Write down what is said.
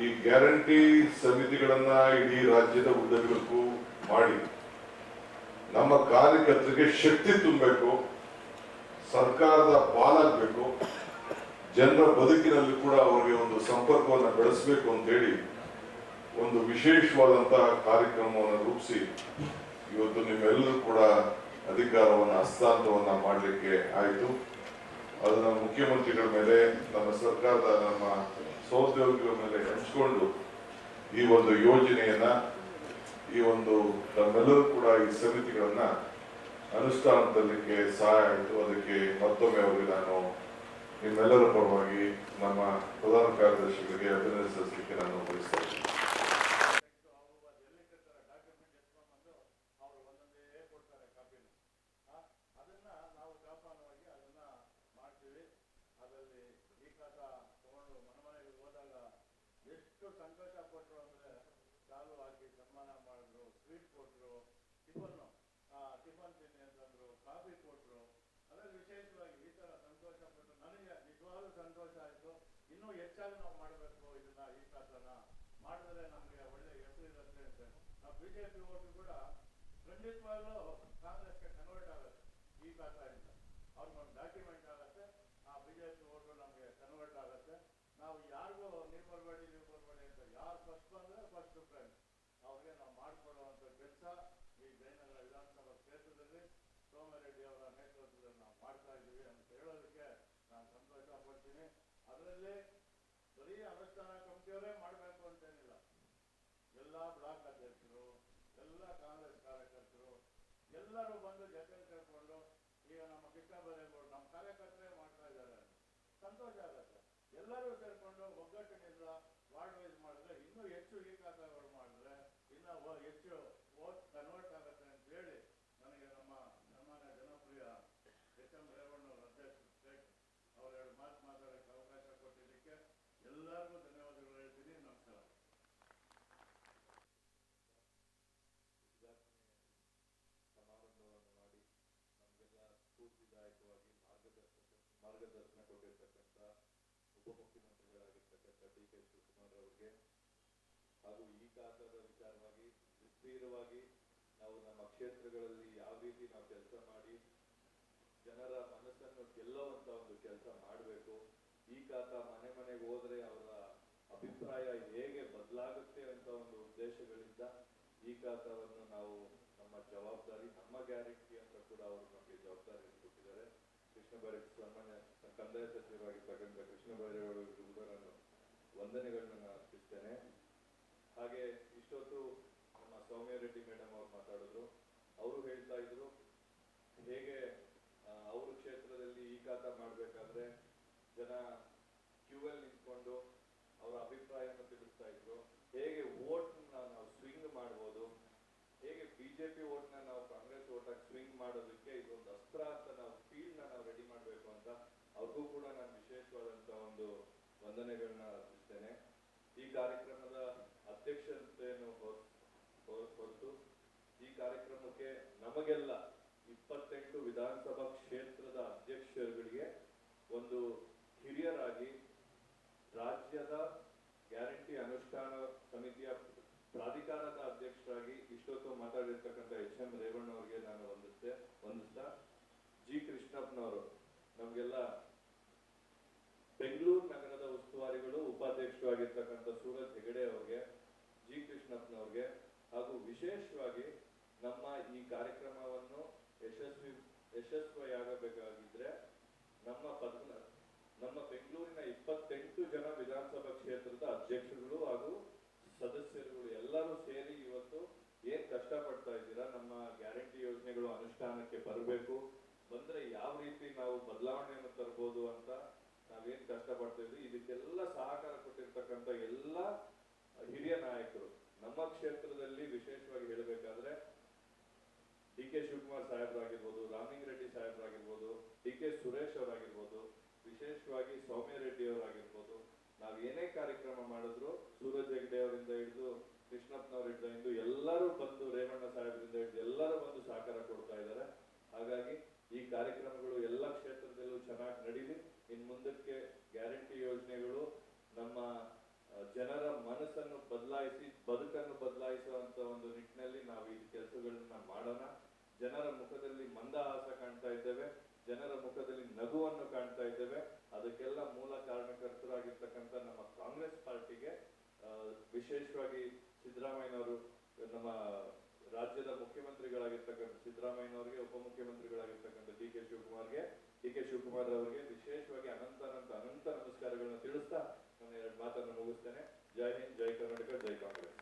ಈ ಗ್ಯಾರಂಟಿ ಸಮಿತಿಗಳನ್ನ ಇಡೀ ರಾಜ್ಯದ ಉದ್ದಗಲಕ್ಕೂ ಮಾಡಿ, ನಮ್ಮ ಕಾರ್ಯಕರ್ತರಿಗೆ ಶಕ್ತಿ ತುಂಬಬೇಕು, ಸರ್ಕಾರದ ಪಾಲಾಗಬೇಕು, ಜನರ ಬದುಕಿನಲ್ಲಿ ಕೂಡ ಅವರಿಗೆ ಒಂದು ಸಂಪರ್ಕವನ್ನು ಬೆಳೆಸಬೇಕು ಅಂತೇಳಿ ಒಂದು ವಿಶೇಷವಾದಂತಹ ಕಾರ್ಯಕ್ರಮವನ್ನು ರೂಪಿಸಿ ಇವತ್ತು ನಿಮ್ಮೆಲ್ಲರೂ ಕೂಡ ಅಧಿಕಾರವನ್ನು, ಹಸ್ತಾಂತರವನ್ನ ಮಾಡಲಿಕ್ಕೆ ಆಯಿತು. ಅದನ್ನ ಮುಖ್ಯಮಂತ್ರಿಗಳ ಮೇಲೆ, ನಮ್ಮ ಸರ್ಕಾರದ ನಮ್ಮ ಸಹೋದ್ಯೋಗಿಗಳ ಮೇಲೆ ಹಂಚಿಕೊಂಡು ಈ ಒಂದು ಯೋಜನೆಯನ್ನ, ಈ ಒಂದು ನಮ್ಮೆಲ್ಲರೂ ಕೂಡ ಈ ಸಮಿತಿಗಳನ್ನ ಅನುಷ್ಠಾನದಲ್ಲಿಕ್ಕೆ ಸಹಾಯ ಆಯಿತು. ಅದಕ್ಕೆ ಮತ್ತೊಮ್ಮೆ ಅವರಿಗೆ ನಾನು ನಿಮ್ಮೆಲ್ಲರ ಪರವಾಗಿ ನಮ್ಮ ಪ್ರಧಾನ ಕಾರ್ಯದರ್ಶಿಗಳಿಗೆ ಅಭಿನಂದಿಸಲಿಕ್ಕೆ ನಾನು ಬಯಸ್ತಾ ಟಿಫನ್ ಟಿಫನ್ ತಿನ್ನಿ ಅಂತಂದ್ರು ಕಾಫಿ ಕೊಟ್ರು ಅದ್ರಲ್ಲಿ ವಿಶೇಷವಾಗಿ ಈ ತರ ಸಂತೋಷ ಪಟ್ಟು ನನಗೆ ನಿಜವಾಗ್ಲೂ ಸಂತೋಷ ಆಯ್ತು ಇನ್ನೂ ಹೆಚ್ಚಾಗಿ ನಾವು ಮಾಡಬೇಕು ಇದನ್ನ ಈ ಕಾಸನ ಮಾಡಿದ್ರೆ ನಮ್ಗೆ ಒಳ್ಳೆ ಹೆಸರು ಇರುತ್ತೆ ಅಂತ ನಾವು ಬಿಜೆಪಿ ಓಟು ಕೂಡ ಖಂಡಿತವಾಗ್ಲೂ ಕಾಂಗ್ರೆಸ್ಗೆ ಕನ್ವರ್ಟ್ ಆಗುತ್ತೆ ಈ ಖಾತೆಯಿಂದ ಅವ್ರಿಗೊಂದು ಡಾಕ್ಯುಮೆಂಟ್ ಆಗುತ್ತೆ ಆ ಬಿಜೆಪಿ ಓಟು ನಮಗೆ ಕನ್ವರ್ಟ್ ಆಗುತ್ತೆ ನಾವು ಯಾರಿಗೂ ನೀವು ಬರಬೇಡಿ ನೀವು ಬರಬೇಡಿ ಅಂತ ಯಾರು ಫಸ್ಟ್ ಬಂದ್ರೆ ಫಸ್ಟ್ ಫ್ರೆಂಡ್ ಅವ್ರಿಗೆ ನಾವು ಮಾಡಿಕೊಡುವಂಥ ಕೆಲಸ ಈ ಜಯನಗರ ವಿಧಾನಸಭಾ ಕ್ಷೇತ್ರದಲ್ಲಿ ಸೋಮರೆಡ್ಡಿ ಅವರ ನೇತೃತ್ವದಲ್ಲಿ ನಾವು ಮಾಡ್ತಾ ಇದ್ದೀವಿ ಅಂತ ಹೇಳೋದಕ್ಕೆ ನಾನು ಸಂತೋಷ ಪಡ್ತೀನಿ. ಅದರಲ್ಲಿ ಬರೀ ಅನುಷ್ಠಾನ ಕಮಿಟಿಯವರೇ ಮಾಡಬೇಕು ಅಂತೇನಿಲ್ಲ. ಎಲ್ಲ ಬ್ಲಾಕ್ ಅಧ್ಯಕ್ಷರು, ಎಲ್ಲ ಕಾಂಗ್ರೆಸ್ ಕಾರ್ಯಕರ್ತರು, ಎಲ್ಲರೂ ಬಂದು ಜೊತೆ ಸೇರ್ಕೊಂಡು ಈಗ ನಮ್ಮ ಬೈರೇಗೌಡ ನಮ್ಮ ಕಾರ್ಯಕರ್ತರೇ ಮಾಡ್ತಾ ಇದ್ದಾರೆ. ಸಂತೋಷ ಆಗುತ್ತೆ. ಎಲ್ಲರೂ ಸೇರ್ಕೊಂಡು ಒಗ್ಗಟ್ಟಿನಿಂದ ವಾರ್ಡ್ ವೈಸ್ ಮಾಡಿದ್ರೆ ಇನ್ನೂ ಹೆಚ್ಚು ಈ ಖಾತೆಗಳು ಮಾಡಿದ್ರೆ ಇನ್ನ ವ- ಹೆಚ್ಚು ವೋಟ್ ಕನ್ವರ್ಟ್ ಆಗುತ್ತೆ ಅಂತ ಹೇಳಿ ನನಗೆ ನಮ್ಮ ಸನ್ಮಾನ್ಯ ಜನಪ್ರಿಯ ಎಚ್ ಎಂ ರೇವಣ್ಣವ್ರ ಅಧ್ಯಕ್ಷ ಸ್ಟೇಟ್ ಅವ್ರು ಎರಡು ಮಾತು ಮಾತಾಡಕ್ಕೆ ಅವಕಾಶ ಕೊಟ್ಟಿದ್ದಕ್ಕೆ ಎಲ್ಲರಿಗೂ ಧನ್ಯವಾದಗಳು ಹೇಳ್ತೀನಿ ನಮಸ್ಕಾರ ಸಮಾರಂಭವನ್ನು ಮಾಡಿ ನಮಗೆಲ್ಲ ಸ್ಫೂರ್ತಿದಾಯಕವಾಗಿ ಮಾರ್ಗದರ್ಶಕ ಮಾರ್ಗದರ್ಶನ ಕೊಟ್ಟಿರ್ತಕ್ಕಂಥ ಉಪಮುಖ್ಯಮಂತ್ರಿಗಳಾಗಿರ್ತಕ್ಕಂಥ ಡಿ ಕೆ ಶಿವಕುಮಾರ್ ಹಾಗೂ ಈ ಖಾತಾದ ವಿಚಾರವಾಗಿ ವಿಸ್ತೀರ್ಣವಾಗಿ ನಾವು ನಮ್ಮ ಕ್ಷೇತ್ರಗಳಲ್ಲಿ ಯಾವ ರೀತಿ ನಾವು ಕೆಲಸ ಮಾಡಿ ಜನರ ಮನಸ್ಸನ್ನು ಗೆಲ್ಲುವಂತ ಒಂದು ಕೆಲಸ ಮಾಡಬೇಕು ಈ ಕಾತ ಮನೆ ಮನೆಗೆ ಹೋದ್ರೆ ಅವರ ಅಭಿಪ್ರಾಯ ಹೇಗೆ ಬದಲಾಗುತ್ತೆ ಅಂತ ಒಂದು ಉದ್ದೇಶಗಳಿಂದ ಈ ಕಾತವನ್ನು ನಾವು ನಮ್ಮ ಜವಾಬ್ದಾರಿ ನಮ್ಮ ಗ್ಯಾರಂಟಿ ಅಂತ ಕೂಡ ಅವರು ನಮಗೆ ಜವಾಬ್ದಾರಿ ಕೊಟ್ಟಿದ್ದಾರೆ ಕೃಷ್ಣ ಬೈರೇ ಸಾಮಾನ್ಯ ಕೃಷ್ಣ ಬೈರೇಗೌಡರಿಗೂ ಕೂಡ ನಾನು ವಂದನೆಗಳನ್ನ ನಾನು ಅರ್ಪಿಸ್ತೇನೆ. ಹಾಗೆ ಇಷ್ಟೊತ್ತು ನಮ್ಮ ಸೌಮ್ಯ ರೆಡ್ಡಿ ಮೇಡಮ್ ಅವ್ರು ಮಾತಾಡಿದ್ರು ಅವರು ಹೇಳ್ತಾ ಇದ್ರು, ಹೇಗೆ ಅವರು ಕ್ಷೇತ್ರದಲ್ಲಿ ಈ ಖಾತಾ ಮಾಡ್ಬೇಕಾದ್ರೆ ಜನ ಕ್ಯೂ ಅಲ್ಲಿ ನಿಂತ್ಕೊಂಡು ಅವರ ಅಭಿಪ್ರಾಯವನ್ನು ತಿಳಿಸ್ತಾ ಇದ್ರು. ಹೇಗೆ ವೋಟ್ ನಾವು ಸ್ವಿಂಗ್ ಮಾಡ್ಬೋದು, ಹೇಗೆ ಬಿಜೆಪಿ ನ ನಾವು ಕಾಂಗ್ರೆಸ್ ಓಟಾಗಿ ಸ್ವಿಂಗ್ ಮಾಡೋದಕ್ಕೆ ಇದೊಂದು ಅಸ್ತ್ರ ಅಂತ ನಾವು ಫೀಲ್ಡ್ನ ನಾವು ರೆಡಿ ಮಾಡ್ಬೇಕು ಅಂತ ಅವ್ರಿಗೂ ಕೂಡ ನಾನು ವಿಶೇಷವಾದಂತ ಒಂದು ವಂದನೆಗಳನ್ನ ಈ ಕಾರ್ಯಕ್ರಮದ ಅಧ್ಯಕ್ಷತೆಯನ್ನು ಹೊರ್- ಹೊರ್- ಹೊರತು ಈ ಕಾರ್ಯಕ್ರಮಕ್ಕೆ ನಮಗೆಲ್ಲ ಇಪ್ಪತ್ತೆಂಟು ವಿಧಾನಸಭಾ ಕ್ಷೇತ್ರದ ಅಧ್ಯಕ್ಷರುಗಳಿಗೆ ಒಂದು ಹಿರಿಯರಾಗಿ ರಾಜ್ಯದ ಗ್ಯಾರಂಟಿ ಅನುಷ್ಠಾನ ಸಮಿತಿಯ ಪ್ರಾಧಿಕಾರದ ಅಧ್ಯಕ್ಷರಾಗಿ ಇಷ್ಟೊತ್ತು ಮಾತಾಡಿರ್ತಕ್ಕಂಥ ಎಚ್ ಎಂ ರೇವಣ್ಣ ಅವರಿಗೆ ನಾನು ವಂದಿಸ್ತೆ, ವಂದಿಸ್ತಾ, ಜಿ ಕೃಷ್ಣಪ್ಪನವರು ನಮಗೆಲ್ಲ ಉಸ್ತುವಾರಿಗಳು ಉಪಾಧ್ಯಕ್ಷರು ಆಗಿರ್ತಕ್ಕಂಥ ಸೂರಜ್ ಹೆಗಡೆ ಅವ್ರಿಗೆ, ಜಿ. ಕೃಷ್ಣಪ್ಪನವ್ರಿಗೆ ಹಾಗೂ ವಿಶೇಷವಾಗಿ ನಮ್ಮ ಈ ಕಾರ್ಯಕ್ರಮವನ್ನು ಯಶಸ್ವಿ, ಯಶಸ್ವಿಯಾಗಬೇಕಾಗಿದ್ರೆ ನಮ್ಮ ಪದ್ಮ ನಮ್ಮ ಬೆಂಗಳೂರಿನ ಇಪ್ಪತ್ತೆಂಟು ಜನ ವಿಧಾನಸಭಾ ಕ್ಷೇತ್ರದ ಅಧ್ಯಕ್ಷರುಗಳು ಹಾಗೂ ಸದಸ್ಯರುಗಳು ಎಲ್ಲರೂ ಸೇರಿ ಇವತ್ತು ಏನ್ ಕಷ್ಟ ಪಡ್ತಾ ಇದ್ದೀರಾ? ನಮ್ಮ ಗ್ಯಾರಂಟಿ ಯೋಜನೆಗಳು ಅನುಷ್ಠಾನಕ್ಕೆ ಬರಬೇಕು. ಬಂದ್ರೆ ಯಾವ ರೀತಿ ನಾವು ಬದಲಾವಣೆಯನ್ನು ತರಬಹುದು ಅಂತ ನಾವೇನ್ ಕಷ್ಟ ಪಡ್ತಾ ಇದ್ವಿ ಇದಕ್ಕೆಲ್ಲ ಸಹಕಾರ ಕೊಟ್ಟಿರ್ತಕ್ಕಂಥ ಎಲ್ಲ ಹಿರಿಯ ನಾಯಕರು. ನಮ್ಮ ಕ್ಷೇತ್ರದಲ್ಲಿ ವಿಶೇಷವಾಗಿ ಹೇಳಬೇಕಾದ್ರೆ ಡಿ ಕೆ ಶಿವಕುಮಾರ್ ಸಾಹೇಬ್ರಾಗಿರ್ಬೋದು ರಾಮಿಂಗ್ ರೆಡ್ಡಿ ಸಾಹೇಬ್ರಾಗಿರ್ಬೋದು ಡಿ ಕೆ ಸುರೇಶ್ ಅವರಾಗಿರ್ಬೋದು, ವಿಶೇಷವಾಗಿ ಸೌಮ್ಯ ರೆಡ್ಡಿ ಅವರಾಗಿರ್ಬೋದು, ನಾವ್ ಏನೇ ಕಾರ್ಯಕ್ರಮ ಮಾಡಿದ್ರು ಸೂರಜ್ ಹೆಗ್ಡೆ ಅವರಿಂದ ಹಿಡಿದು ಕೃಷ್ಣಪ್ಪನವರಿಂದ ಹಿಡಿದು ಎಲ್ಲರೂ ಬಂದು, ರೇವಣ್ಣ ಸಾಹೇಬರಿಂದ ಹಿಡಿದು ಎಲ್ಲರೂ ಬಂದು ಸಹಕಾರ ಕೊಡ್ತಾ ಇದ್ದಾರೆ ಹಾಗಾಗಿ ಈ ಕಾರ್ಯಕ್ರಮಗಳು ಎಲ್ಲ ಕ್ಷೇತ್ರದಲ್ಲೂ ಚೆನ್ನಾಗಿ ನಡೀಲಿ ಇನ್ ಮುಂದಕ್ಕೆ ಗ್ಯಾರಂಟಿ ಯೋಜನೆಗಳು ನಮ್ಮ ಆ, ಜನರ ಮನ ಮನಸ್ಸನ್ನು ಬದಲಾಯಿಸಿ ಬದುಕನ್ನು ಬದಲಾಯಿಸುವಂತ ಒಂದು ನಿಟ್ಟಿನಲ್ಲಿ ನಾವು ಈ ಕೆಲಸಗಳನ್ನ ಮಾಡೋಣ. ಜನರ ಮುಖದಲ್ಲಿ ಮಂದಹಾಸ ಕಾಣ್ತಾ ಇದ್ದೇವೆ. ಜನರ ಮುಖದಲ್ಲಿ ನಗುವನ್ನು ಕಾಣ್ತಾ ಇದ್ದೇವೆ. ಅದಕ್ಕೆಲ್ಲ ಮೂಲ ಕಾರಣಕರ್ತರಾಗಿರ್ತಕ್ಕಂಥ ನಮ್ಮ ಕಾಂಗ್ರೆಸ್ ಪಾರ್ಟಿಗೆ ವಿಶೇಷವಾಗಿ ಸಿದ್ದರಾಮಯ್ಯನವರು, ನಮ್ಮ ರಾಜ್ಯದ ಮುಖ್ಯಮಂತ್ರಿಗಳಾಗಿರ್ತಕ್ಕಂಥ ಸಿದ್ದರಾಮಯ್ಯನವರಿಗೆ, ಉಪಮುಖ್ಯಮಂತ್ರಿಗಳಾಗಿರ್ತಕ್ಕಂಥ ಡಿ ಕೆ ಶಿವಕುಮಾರ್ಗೆ, ಡಿ ಕೆ ಶಿವಕುಮಾರ್ ಅವರಿಗೆ ವಿಶೇಷವಾಗಿ ಅನಂತ ಅನಂತ ಅನಂತ ನಮಸ್ಕಾರಗಳನ್ನು ತಿಳಿಸ್ತಾ ನನ್ನ ಎರಡು ಮಾತನ್ನು ಮುಗಿಸ್ತೇನೆ. ಜೈ ಹಿಂದ್ ಜೈ ಕರ್ನಾಟಕ ಜೈ ಕಾಂಗ್ರೆಸ್